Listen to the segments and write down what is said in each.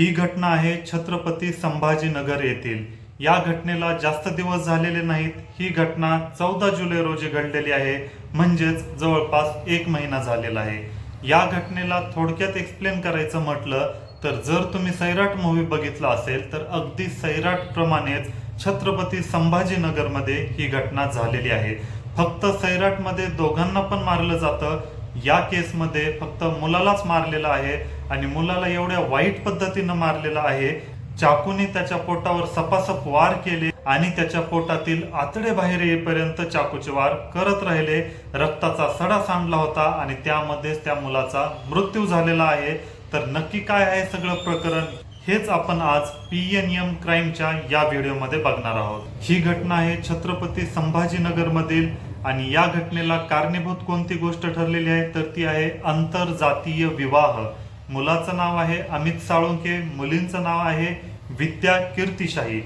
ही घटना आहे छत्रपती संभाजीनगर येथील. या घटनेला जास्त दिवस झालेले नाहीत. ही घटना चौदा जुलै रोजी घडलेली आहे. म्हणजेच जवळपास एक महिना झालेला आहे. या घटनेला थोडक्यात एक्सप्लेन करायचं म्हटलं तर जर तुम्ही सैराट मूवी बघितला असेल तर अगदी सैराट प्रमाणेच छत्रपती संभाजीनगरमध्ये ही घटना झालेली आहे. फक्त सैराटमध्ये दोघांना पण मारलं जातं. या केसमध्ये फक्त मुलालाच मारलेलं आहे आणि मुलाला एवढ्या वाईट पद्धतीनं मारलेलं आहे. चाकूने त्याच्या पोटावर सपासप वार केले आणि त्याच्या पोटातील आतडे बाहेर येईपर्यंत चाकूचे वार करत राहिले. रक्ताचा सडा सांडला होता आणि त्यामध्येच त्या मुलाचा मृत्यू झालेला आहे. तर नक्की काय आहे सगळं प्रकरण हेच आपण आज पी एन एम क्राईमच्या या व्हिडिओमध्ये बघणार आहोत. ही घटना आहे छत्रपती संभाजीनगर मधील आणि या घटनेला कारणीभूत कोणती गोष्ट ठरलेली आहे तर ती आहे आंतरजातीय विवाह. मुलाचं नाव आहे अमित साळुंके मुलींचं नाव आहे विद्या कीर्तिशाही.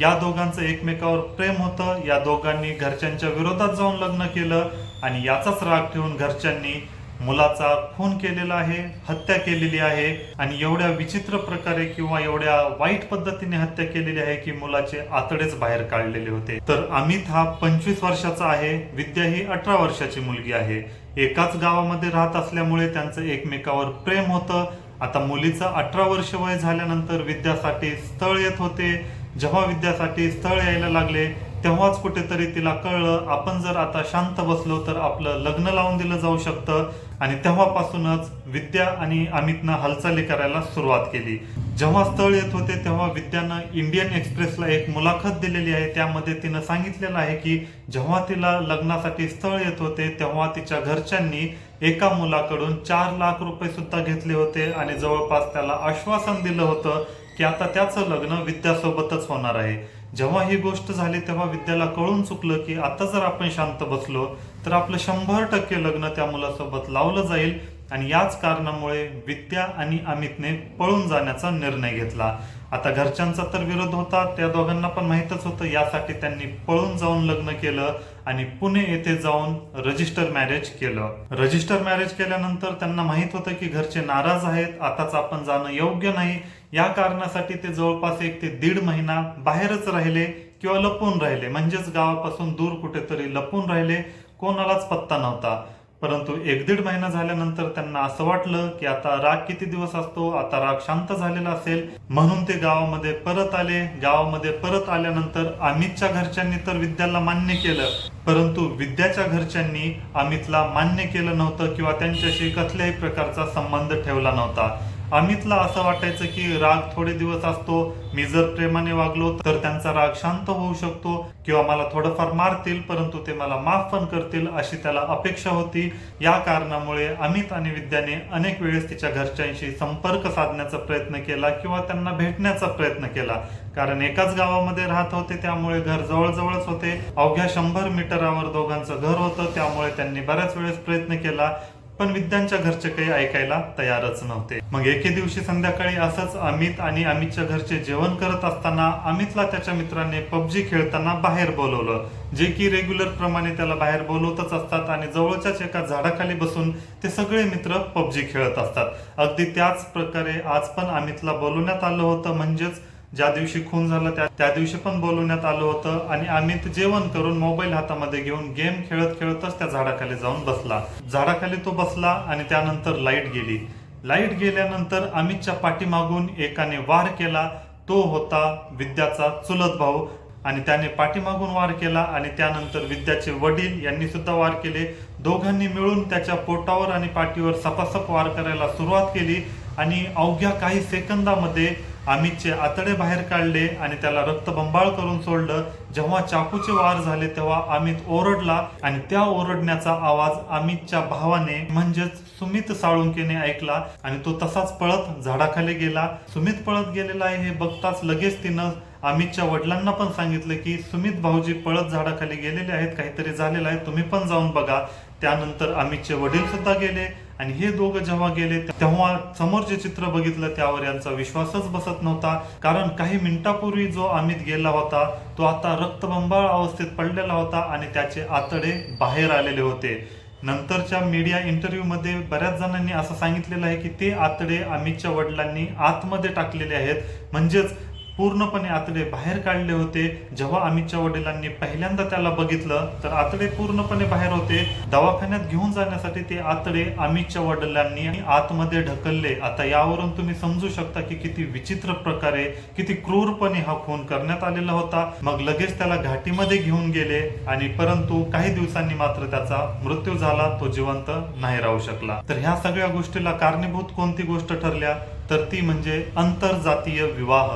या दोघांचं एकमेकावर प्रेम होतं. या दोघांनी घरच्यांच्या विरोधात जाऊन लग्न केलं आणि याचाच राग ठेवून घरच्यांनी मुलाचा खून केलेला आहे हत्या केलेली आहे आणि एवढ्या विचित्र प्रकारे किंवा एवढ्या वाईट पद्धतीने हत्या केलेली आहे की मुलाचे आतडेच बाहेर काढलेले होते. तर अमित हा पंचवीस वर्षाचा आहे विद्या ही अठरा वर्षाची मुलगी आहे. एकाच गावामध्ये राहत असल्यामुळे त्यांचं एकमेकावर प्रेम होतं. आता मुलीचं अठरा वर्ष वय झाल्यानंतर विद्यासाठी स्थळ येत होते. जेव्हा विद्यासाठी स्थळ यायला लागले तेव्हाच कुठेतरी तिला कळलं आपण जर आता शांत बसलो तर आपलं लग्न लावून दिलं जाऊ शकतं. आणि तेव्हापासूनच विद्या आणि अमितनं हालचाली करायला सुरुवात केली. जेव्हा स्थळ येत होते तेव्हा विद्यानं इंडियन एक्सप्रेसला एक मुलाखत दिलेली आहे. त्यामध्ये तिनं सांगितलेलं आहे की जेव्हा तिला लग्नासाठी स्थळ येत होते तेव्हा तिच्या घरच्यांनी एका मुलाकडून चार लाख रुपये सुद्धा घेतले होते. आणि जवळपास त्याला आश्वासन दिलं होतं की आता त्याचं लग्न विद्यासोबतच होणार आहे. जेव्हा ही गोष्ट झाली तेव्हा विद्याला कळून चुकलं की आता जर आपण शांत बसलो तर आपलं शंभर टक्के लग्न त्या मुलासोबत लावलं जाईल आणि याच कारणामुळे विद्या आणि अमितने पळून जाण्याचा निर्णय घेतला. आता घरच्यांचा तर विरोध होता त्या दोघांना पण माहीतच होतं. यासाठी त्यांनी पळून जाऊन लग्न केलं आणि पुणे येथे जाऊन रजिस्टर मॅरेज केलं. रजिस्टर मॅरेज केल्यानंतर त्यांना माहीत होतं की घरचे नाराज आहेत आताच आपण जाणं योग्य नाही. या कारणासाठी ते जवळपास एक ते दीड महिना बाहेरच राहिले किंवा लपून राहिले. म्हणजेच गावापासून दूर कुठेतरी लपून राहिले. कोणालाच पत्ता नव्हता. परंतु एक दीड महिना झाल्यानंतर त्यांना असं वाटलं की आता राग किती दिवस असतो आता राग शांत झालेला असेल. म्हणून ते गावामध्ये परत आले. गावामध्ये परत आल्यानंतर अमितच्या घरच्यांनी तर विद्याला मान्य केलं. परंतु विद्याच्या घरच्यांनी अमितला मान्य केलं नव्हतं किंवा त्यांच्याशी कसल्याही प्रकारचा संबंध ठेवला नव्हता. अमितला असं वाटायचं की राग थोडे दिवस असतो मी जर प्रेमाने वागलो तर त्यांचा राग शांत होऊ शकतो किंवा मला थोडंफार मारतील परंतु ते मला माफ पण करतील अशी त्याला अपेक्षा होती. या कारणामुळे अमित आणि विद्याने अनेक वेळेस तिच्या घरच्यांशी संपर्क साधण्याचा प्रयत्न केला किंवा त्यांना भेटण्याचा प्रयत्न केला. कारण एकाच गावामध्ये राहत होते त्यामुळे घर जवळजवळच होते. अवघ्या शंभर मीटरावर दोघांचं घर होतं त्यामुळे त्यांनी बऱ्याच वेळेस प्रयत्न केला. पण विद्यांच्या घरचे काही ऐकायला तयारच नव्हते. मग एके दिवशी संध्याकाळी असंच अमित आणि अमितच्या घरचे जेवण करत असताना अमितला त्याच्या मित्राने पबजी खेळताना बाहेर बोलवलं जे की रेग्युलर प्रमाणे त्याला बाहेर बोलवतच असतात आणि जवळच्याच एका झाडाखाली बसून ते सगळे मित्र पबजी खेळत असतात. अगदी त्याच प्रकारे आज पण अमितला बोलवण्यात आलं होतं म्हणजेच ज्या दिवशी खून झाला त्या त्या दिवशी पण बोलवण्यात आलं होतं आणि अमित जेवण करून मोबाईल हातामध्ये घेऊन गेम खेळत खेळतच त्या झाडाखाली जाऊन बसला. झाडाखाली तो बसला आणि त्यानंतर लाइट गेली. लाइट गेल्यानंतर अमितच्या पाठीमागून एकाने वार केला. तो होता विद्याचा चुलत भाऊ आणि त्याने पाठीमागून वार केला आणि त्यानंतर विद्याचे वडील यांनी सुद्धा वार केले. दोघांनी मिळून त्याच्या पोटावर आणि पाठीवर सपासप वार करायला सुरुवात केली आणि अवघ्या काही सेकंदामध्ये अमितचे आतडे बाहेर काढले आणि त्याला रक्तबंबाळ करून सोडलं. जेव्हा चाकूचे वार झाले तेव्हा अमित ओरडला आणि त्या ओरडण्याचा आवाज अमितच्या भावाने म्हणजेच सुमित साळुंकेने ऐकला आणि तो तसाच पळत झाडाखाली गेला. सुमित पळत गेलेला आहे हे बघताच लगेच तिनं अमितच्या वडिलांना पण सांगितलं की सुमित भाऊजी पळत झाडाखाली गेलेले आहेत काहीतरी झालेलं आहे तुम्ही पण जाऊन बघा. त्यानंतर अमितचे वडील सुद्धा गेले आणि हे दोघं जेव्हा गेले तेव्हा समोर जे चित्र बघितलं त्यावर यांचा विश्वासच बसत नव्हता. कारण काही मिनिटापूर्वी जो अमित गेला होता तो आता रक्तबंबाळ अवस्थेत पडलेला होता आणि त्याचे आतडे बाहेर आलेले होते. नंतरच्या मीडिया इंटरव्ह्यूमध्ये बऱ्याच जणांनी असं सांगितलेलं आहे की ते आतडे अमितच्या वडिलांनी आतमध्ये टाकलेले आहेत. म्हणजेच पूर्णपणे आतडे बाहेर काढले होते. जेव्हा अमितच्या वडिलांनी पहिल्यांदा त्याला बघितलं तर आतडे पूर्णपणे बाहेर होते. दवाखान्यात घेऊन जाण्यासाठी ते आतडे अमितच्या वडिलांनी आतमध्ये ढकलले. आता यावरून तुम्ही समजू शकता की किती विचित्र प्रकारे किती क्रूरपणे हा खून करण्यात आलेला होता. मग लगेच त्याला घाटीमध्ये घेऊन गेले आणि परंतु काही दिवसांनी मात्र त्याचा मृत्यू झाला. तो जिवंत नाही राहू शकला. तर ह्या सगळ्या गोष्टीला कारणीभूत कोणती गोष्ट ठरल्या? तर ती म्हणजे आंतरजातीय विवाह.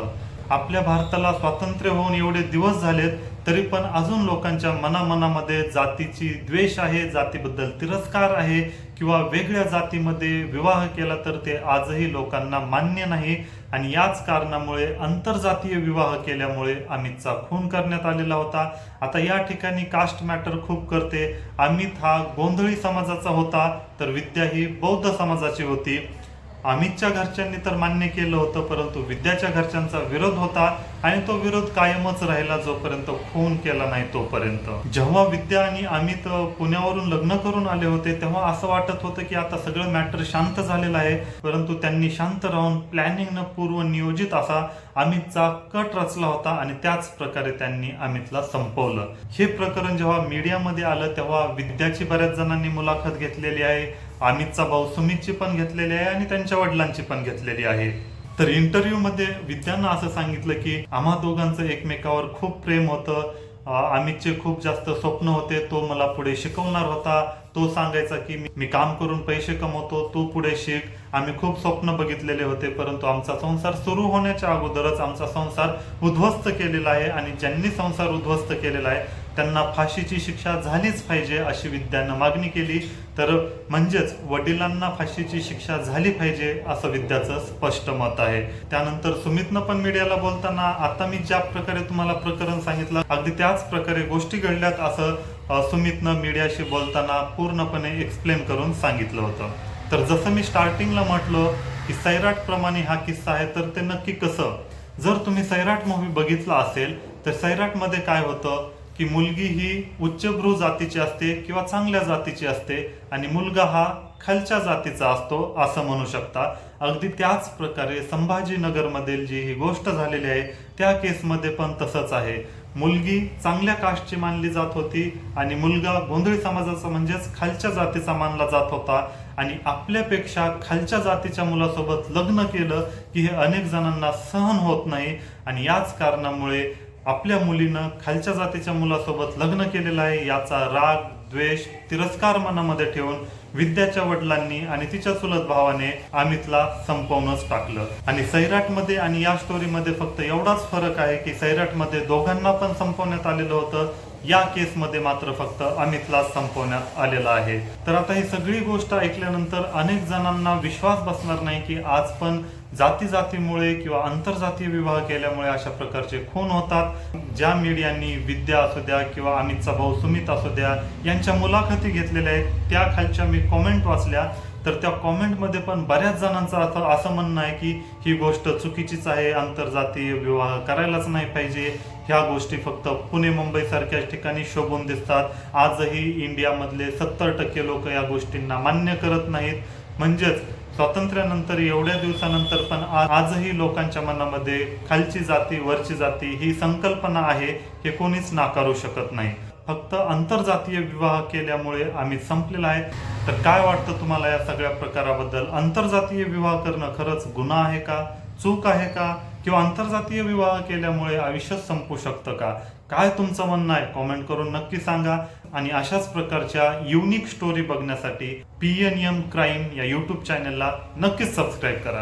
आपल्या भारताला स्वातंत्र्य होऊन एवढे दिवस झालेत तरी पण अजून लोकांच्या मनामनामध्ये जातीची द्वेष आहे जातीबद्दल तिरस्कार आहे किंवा वेगळ्या जातीमध्ये विवाह केला तर ते आजही लोकांना मान्य नाही. आणि याच कारणामुळे आंतरजातीय विवाह केल्यामुळे अमितचा खून करण्यात आलेला होता. आता या ठिकाणी कास्ट मॅटर खूप करते. अमित हा गोंधळी समाजाचा होता तर विद्या ही बौद्ध समाजाची होती. अमितच्या घरच्यांनी तर मान्य केलं होतं परंतु विद्याच्या घरच्यांचा विरोध होता. आणि तो विरोध कायमच राहिला जोपर्यंत खून केला नाही तोपर्यंत. जेव्हा विद्या आणि अमित पुण्यावरून लग्न करून आले होते तेव्हा असं वाटत होतं की आता सगळं मॅटर शांत झालेलं आहे. परंतु त्यांनी शांत राहून प्लॅनिंग न पूर्व नियोजित असा अमितचा कट रचला होता आणि त्याच प्रकारे त्यांनी अमितला संपवलं. हे प्रकरण जेव्हा मीडियामध्ये आलं तेव्हा विद्याची बऱ्याच जणांनी मुलाखत घेतलेली आहे अमितचा भाऊ सुमितची पण घेतलेली आहे आणि त्यांच्या वडिलांची पण घेतलेली आहे. तर इंटरव्ह्यू मध्ये विद्यानं असं सांगितलं की आम्हा दोघांचं एकमेकावर खूप प्रेम होतं. अमितचे खूप जास्त स्वप्न होते. तो मला पुढे शिकवणार होता. तो सांगायचा की मी- मी काम करून पैसे कमवतो. तू पुढे शिक. आम्ही खूप स्वप्न बघितलेले होते परंतु आमचा संसार सुरू होण्याच्या अगोदरच आमचा संसार उद्ध्वस्त केलेला आहे आणि ज्यांनी संसार उद्ध्वस्त केलेला आहे त्यांना फाशीची शिक्षा झालीच पाहिजे अशी विद्यानं मागणी केली. तर म्हणजेच वडिलांना फाशीची शिक्षा झाली पाहिजे असं विद्याचं स्पष्ट मत आहे. त्यानंतर सुमितनं पण मीडियाला बोलताना आता मी ज्या प्रकारे तुम्हाला प्रकरण सांगितलं अगदी त्याच प्रकारे गोष्टी घडल्यात असं सुमितनं मीडियाशी बोलताना पूर्णपणे एक्सप्लेन करून सांगितलं होतं. तर जसं मी स्टार्टिंगला म्हटलं की सैराट प्रमाणे हा किस्सा आहे तर ते नक्की कसं? जर तुम्ही सैराट मूवी बघितला असेल तर सैराटमध्ये काय होतं? की मुलगी ही उच्चभ्रू जातीची असते किंवा चांगल्या जातीची असते आणि मुलगा हा खालच्या जातीचा असतो असं म्हणू शकता. अगदी त्याच प्रकारे संभाजीनगरमधील जी ही गोष्ट झालेली आहे त्या केसमध्ये पण तसंच आहे. मुलगी चांगल्या कास्टची मानली जात होती आणि मुलगा गोंधळी समाजाचा म्हणजेच खालच्या जातीचा मानला जात होता आणि आपल्यापेक्षा खालच्या जातीच्या मुलासोबत लग्न केलं की हे अनेक जणांना सहन होत नाही आणि याच कारणामुळे आपल्या मुलीनं खालच्या जातीच्या मुलासोबत लग्न केलेलं आहे. याचा राग द्वेष तिरस्कार मनामध्ये ठेवून विद्याच्या वडिलांनी आणि तिच्या चुलत भावाने अमितला संपवूनच टाकलं. आणि सैराटमध्ये आणि या स्टोरीमध्ये फक्त एवढाच फरक आहे की सैराटमध्ये दोघांना पण संपवण्यात आलेलं होतं. या केसमध्ये मात्र फक्त अमितला संपवण्यात आलेला आहे. तर आता ही सगळी गोष्ट ऐकल्यानंतर अनेक जणांना विश्वास बसणार नाही की आज पण जाती जातीमुळे किंवा आंतरजातीय विवाह केल्यामुळे अशा प्रकारचे खून होतात. ज्या मीडियांनी विद्या असू द्या किंवा अमितचा भाऊ सुमित असू द्या यांच्या मुलाखती घेतलेल्या आहेत त्या खालच्या मी कॉमेंट वाचल्या. तर त्या कॉमेंटमध्ये पण बऱ्याच जणांचं असं असं म्हणणं आहे की ही गोष्ट चुकीचीच आहे आंतरजातीय विवाह करायलाच नाही पाहिजे. ह्या गोष्टी फक्त पुणे मुंबई सारख्या ठिकाणी शोभून दिसतात. आजही इंडियामधले सत्तर टक्के लोक या गोष्टींना मान्य करत नाहीत. म्हणजेच स्वातंत्र्यानंतर एवढ्या दिवसानंतर पण आजही लोकांच्या मनामध्ये खालची जाती वरची जाती ही संकल्पना आहे हे कोणीच नाकारू शकत नाही. फक्त आंतरजातीय विवाह केल्यामुळे आम्ही संपलेला आहे. तर काय वाटतं तुम्हाला या सगळ्या प्रकाराबद्दल? आंतरजातीय विवाह करणं खरंच गुन्हा आहे का? चूक आहे का? किंवा आंतरजातीय विवाह केल्यामुळे आयुष्य संपू शकतं का? काय तुमचं म्हणणं आहे? कॉमेंट करून नक्की सांगा. आणि अशाच प्रकारच्या युनिक स्टोरी बघण्यासाठी पी एन एम क्राईम या यूट्यूब चॅनलला नक्कीच सबस्क्राईब करा.